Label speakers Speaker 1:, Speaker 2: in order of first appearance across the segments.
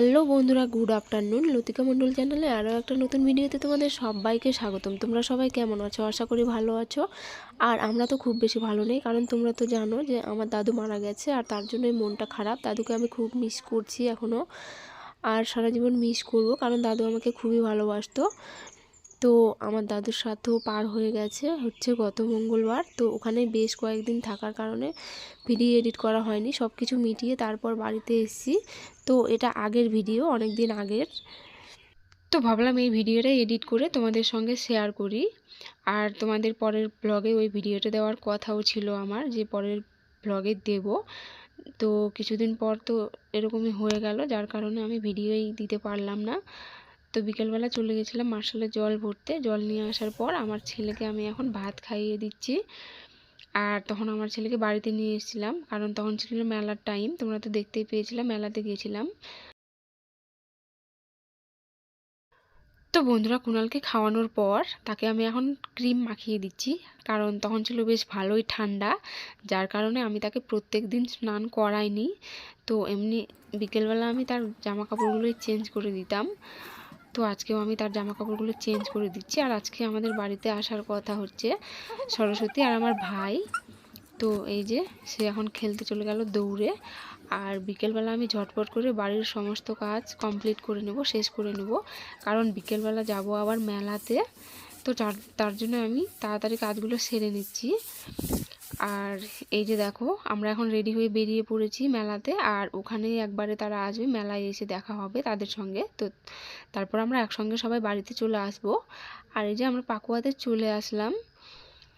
Speaker 1: Hello বন্ধুরা, good afternoon লতিকা মণ্ডল চ্যানেলে আরও একটা নতুন ভিডিওতে তোমাদের সবাইকে স্বাগতম। তোমরা সবাই কেমন আছো? আশা করি ভালো আছো। আর আমরা তো খুব বেশি ভালো নেই, কারণ তোমরা তো জানো যে আমার দাদু মারা গেছে আর তার জন্যই মনটা খারাপ। দাদুকে আমি খুব মিস করছি এখনও আর সারা জীবন মিস করব, কারণ দাদু আমাকে খুবই ভালোবাসতো। তো আমার দাদুর সাথেও পার হয়ে গেছে হচ্ছে গত মঙ্গলবার। তো ওখানে বেশ কয়েকদিন থাকার কারণে ভিডিও এডিট করা হয়নি সব কিছু মিটিয়ে তারপর বাড়িতে এসেছি। তো এটা আগের ভিডিও অনেক দিন আগের। তো ভাবলাম এই ভিডিওটা এডিট করে তোমাদের সঙ্গে শেয়ার করি। আর তোমাদের পরের ব্লগে ওই ভিডিওটা দেওয়ার কথাও ছিল আমার যে পরের ব্লগে দেব। তো কিছুদিন পর তো এরকমই হয়ে গেল, যার কারণে আমি ভিডিওই দিতে পারলাম না। তো বিকেলবেলা চলে গেছিলাম মার্শালে জল ভরতে। জল নিয়ে আসার পর আমার ছেলেকে আমি এখন ভাত খাইয়ে দিচ্ছি। আর তখন আমার ছেলেকে বাড়িতে নিয়ে এসেছিলাম। কারণ তখন ছিল মেলার টাইম, তোমরা তো দেখতেই পেয়েছিলাম মেলাতে গিয়েছিলাম। তো বন্ধুরা কুণালকে খাওয়ানোর পর তাকে আমি এখন ক্রিম মাখিয়ে দিচ্ছি। কারণ তখন ছিল বেশ ভালোই ঠান্ডা, যার কারণে আমি তাকে প্রত্যেক দিন স্নান করাইনি। তো এমনি বিকেলবেলা আমি তার জামা কাপড়গুলোই চেঞ্জ করে দিতাম। তো আজকেও আমি তার জামা কাপড়গুলো চেঞ্জ করে দিচ্ছি। আর আজকে আমাদের বাড়িতে আসার কথা হচ্ছে সরস্বতী আর আমার ভাই। তো এই যে সে এখন খেলতে চলে গেল দৌড়ে। আর বিকেলবেলা আমি ঝটপট করে বাড়ির সমস্ত কাজ কমপ্লিট করে নেব, শেষ করে নেব। কারণ বিকেলবেলা যাব আবার মেলাতে। তো তার জন্য আমি তাড়াতাড়ি কাজগুলো সেরে নিচ্ছি। আর এই যে দেখো, আমরা এখন রেডি হয়ে বেরিয়ে পড়েছি মেলাতে, আর ওখানেই একবারে তারা আসবে, মেলায় এসে দেখা হবে তাদের সঙ্গে। তো তারপর আমরা একসঙ্গে সবাই বাড়িতে চলে আসব। আর এই যে আমরা পাকুয়াতে চলে আসলাম।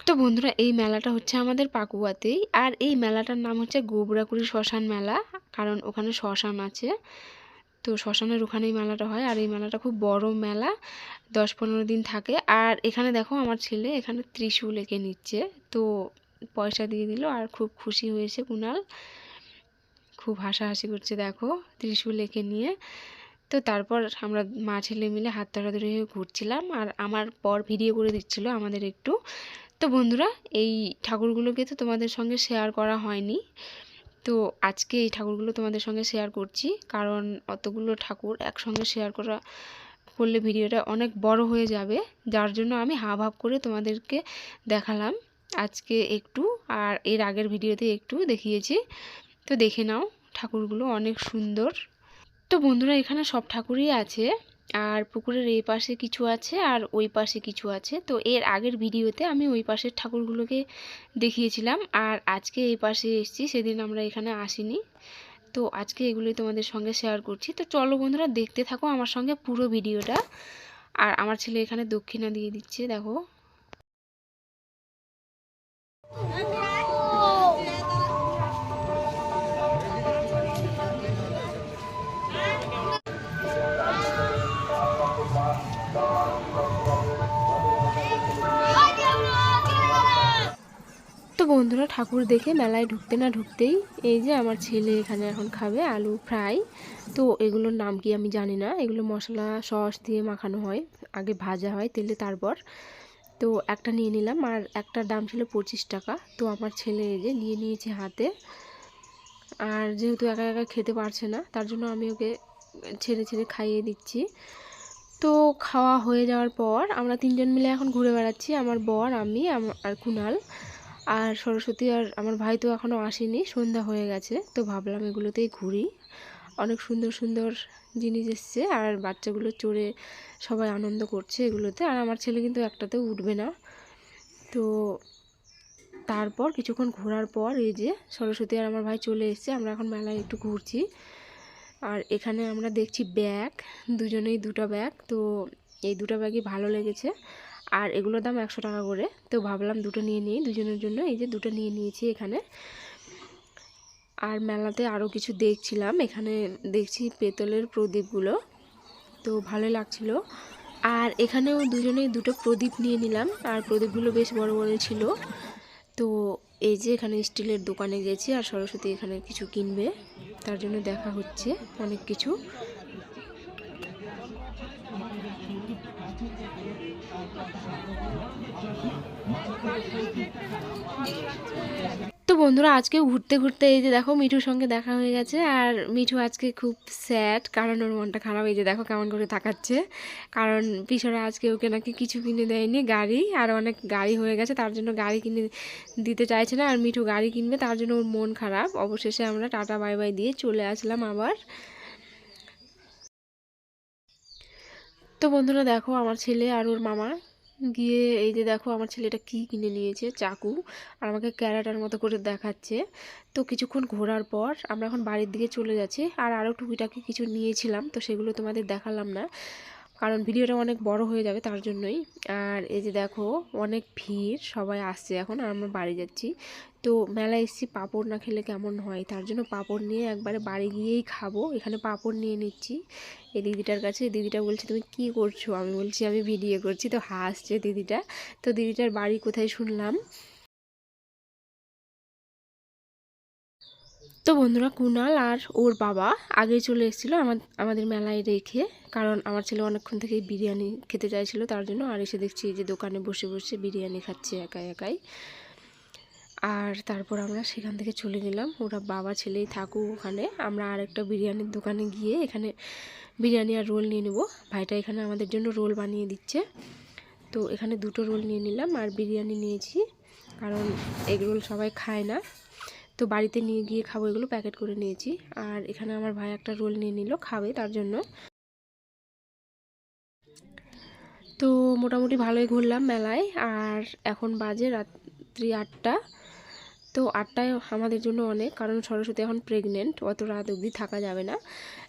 Speaker 1: তো বন্ধুরা, এই মেলাটা হচ্ছে আমাদের পাকুয়াতেই। আর এই মেলাটার নাম হচ্ছে গোবরাকুড়ি শ্মশান মেলা, কারণ ওখানে শ্মশান আছে। তো শ্মশানের ওখানেই মেলাটা হয়, আর এই মেলাটা খুব বড় মেলা, দশ পনেরো দিন থাকে। আর এখানে দেখো, আমার ছেলে এখানে ত্রিশূল এঁকে নিচ্ছে। তো পয়সা দিয়ে দিল আর খুব খুশি হয়েছে কুনাল। খুব হাসাহাসি করছে, দেখো, ত্রিশূল এঁকে নিয়ে। তো তারপর আমরা মা ছেলে মিলে হাত ধরাধরি হয়ে ঘুরছিলাম আর আমার পর ভিডিও করে দিচ্ছিল আমাদের একটু। তো বন্ধুরা, এই ঠাকুরগুলোকে তো তোমাদের সঙ্গে শেয়ার করা হয়নি। তো আজকে এই ঠাকুরগুলো তোমাদের সঙ্গে শেয়ার করছি, কারণ অতগুলো ঠাকুর একসঙ্গে শেয়ার করা করলে ভিডিওটা অনেক বড় হয়ে যাবে। যার জন্য আমি হাব হাব করে তোমাদেরকে দেখালাম। আজকে একটু আর এর আগের ভিডিওতে একটু দেখিয়েছি। তো দেখে নাও ঠাকুরগুলো অনেক সুন্দর। তো বন্ধুরা, এখানে সব ঠাকুরই আছে। আর পুকুরের এই পাশে কিছু আছে আর ওই পাশে কিছু আছে। তো এর আগের ভিডিওতে আমি ওই পাশের ঠাকুরগুলোকে দেখিয়েছিলাম। আর আজকে এই পাশে এসেছি, সেদিন আমরা এখানে আসিনি। তো আজকে এগুলোই তোমাদের সঙ্গে শেয়ার করছি। তো চলো বন্ধুরা, দেখতে থাকো আমার সঙ্গে পুরো ভিডিওটা। আর আমার ছেলে এখানে দক্ষিণা দিয়ে দিচ্ছে, দেখো। তো বন্ধুরা, ঠাকুর দেখে মেলায় ঢুকতে না ঢুকতেই এই যে আমার ছেলে এখানে এখন খাবে আলু ফ্রাই। তো এগুলোর নাম কি আমি জানি না। এগুলো মশলা, সস দিয়ে মাখানো হয়, আগে ভাজা হয় তেলে তারপর। তো একটা নিয়ে নিলাম আর একটার দাম ছিল পঁচিশ টাকা। তো আমার ছেলে যে নিয়ে নিয়েছে হাতে। আর যেহেতু একা একা খেতে পারছে না, তার জন্য আমি ওকে ছেড়ে ছেড়ে খাইয়ে দিচ্ছি। তো খাওয়া হয়ে যাওয়ার পর আমরা তিনজন মিলে এখন ঘুরে বেড়াচ্ছি, আমার বর, আমি আর কুনাল। আর সরস্বতী আর আমার ভাই তো এখনও আসেনি, সন্ধ্যা হয়ে গেছে। তো ভাবলাম এগুলোতেই ঘুরি। অনেক সুন্দর সুন্দর জিনিস এসছে আর বাচ্চাগুলো চড়ে সবাই আনন্দ করছে এগুলোতে। আর আমার ছেলে কিন্তু একটাতেও উঠবে না। তো তারপর কিছুক্ষণ ঘোরার পর এই যে সরস্বতী আর আমার ভাই চলে এসছে, আমরা এখন মেলায় একটু ঘুরছি। আর এখানে আমরা দেখছি ব্যাগ, দুজনেই দুটো ব্যাগ। তো এই দুটো ব্যাগই ভালো লেগেছে। আর এগুলোর দাম একশো টাকা করে। তো ভাবলাম দুটো নিয়ে নিই, দুজনের জন্য। এই যে দুটো নিয়ে নিয়েছি এখানে। আর মেলাতে আরও কিছু দেখছিলাম। এখানে দেখছি পেতলের প্রদীপগুলো। তো ভালো লাগছিল। আর এখানেও দুজনেই দুটো প্রদীপ নিয়ে নিলাম। আর প্রদীপগুলো বেশ বড় বড় ছিল। তো এই যে এখানে স্টিলের দোকানে গেছি আর সরস্বতী এখানে কিছু কিনবে। তার জন্য দেখা হচ্ছে অনেক কিছু। বন্ধুরা, আজকে ঘুরতে ঘুরতে এই যে দেখো মিঠুর সঙ্গে দেখা হয়ে গেছে। আর মিঠু আজকে খুব স্যাড কারণ ওর মনটা খারাপ। এই যে দেখো কেমন করে তাকাচ্ছে। কারণ পিছনে আজকে ওকে নাকি কিছু কিনে দেয়নি, গাড়ি। আর অনেক গাড়ি হয়ে গেছে, তার জন্য গাড়ি কিনে দিতে চাইছে না। আর মিঠু গাড়ি কিনবে, তার জন্য ওর মন খারাপ। অবশেষে আমরা টাটা, বাই বাই দিয়ে চলে আসলাম আবার। তো বন্ধুরা, দেখো আমার ছেলে আর ওর মামা গিয়ে এই যে দেখো আমার ছেলেটা কি কিনে নিয়েছে, চাকু, আর আমাকে ক্যারাটার মতো করে দেখাচ্ছে। তো কিছুক্ষণ ঘোরার পর আমরা এখন বাড়ির দিকে চলে যাচ্ছি, আর আরও টুকিটাকি কিছু নিয়েছিলাম, তো সেগুলো তোমাদের দেখালাম না। কারণ ভিডিওটা অনেক বড় হয়ে যাবে তার জন্যই। আর এই যে দেখো, অনেক ভিড়, সবাই আসছে এখন, আর আমরা বাড়ি যাচ্ছি। তো মেলায় এসেছি, পাঁপড় না খেলে কেমন হয়? তার জন্য পাঁপড় নিয়ে একবারে বাড়ি গিয়েই খাব। এখানে পাঁপড় নিয়ে নিচ্ছি। এই দিদিটার কাছে দিদিটা বলছে, তুমি কি করছ? আমি বলছি, আমি ভিডিও করছি। তো হাসছে দিদিটা। তো দিদিটার বাড়ি কোথায় শুনলাম? তো বন্ধুরা কুনাল আর ওর বাবা আগে চলে এসেছিল আমাদের মেলায় রেখে। কারণ আমার ছেলে অনেকক্ষণ থেকেই বিরিয়ানি খেতে চাইছিল তার জন্য। আর এসে দেখছি যে দোকানে বসে বসে বিরিয়ানি খাচ্ছে একাই একাই। আর তারপর আমরা সেখান থেকে চলে গেলাম। ওরা বাবা, ছেলেই থাকুক ওখানে। আমরা আর একটা বিরিয়ানির দোকানে গিয়ে এখানে বিরিয়ানি আর রোল নিয়ে নেব। ভাইটা এখানে আমাদের জন্য রোল বানিয়ে দিচ্ছে। তো এখানে দুটো রোল নিয়ে নিলাম আর বিরিয়ানি নিয়েছি। কারণ এগ রোল সবাই খায় না। তো বাড়িতে নিয়ে গিয়ে খাব, এগুলো প্যাকেট করে নিয়েছি। আর এখানে আমার ভাই একটা রোল নিয়ে নিল খাবে তার জন্য। তো মোটামুটি ভালোই ঘুরলাম মেলায়। আর এখন বাজে রাত্রি আটটা। তো আটটায় আমাদের জন্য অনেক, কারণ সরস্বতী এখন প্রেগনেন্ট অত রাত অবধি থাকা যাবে না।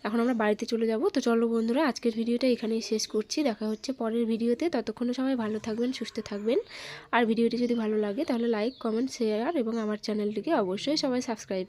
Speaker 1: এখন আমরা বাড়িতে চলে যাব। তো চলো বন্ধুরা, আজকের ভিডিওটা এখানেই শেষ করছি। দেখা হচ্ছে পরের ভিডিওতে। ততক্ষণে সবাই ভালো থাকবেন, সুস্থ থাকবেন। আর ভিডিওটি যদি ভালো লাগে, তাহলে লাইক কমেন্ট শেয়ার এবং আমার চ্যানেলটিকে অবশ্যই সবাই সাবস্ক্রাইব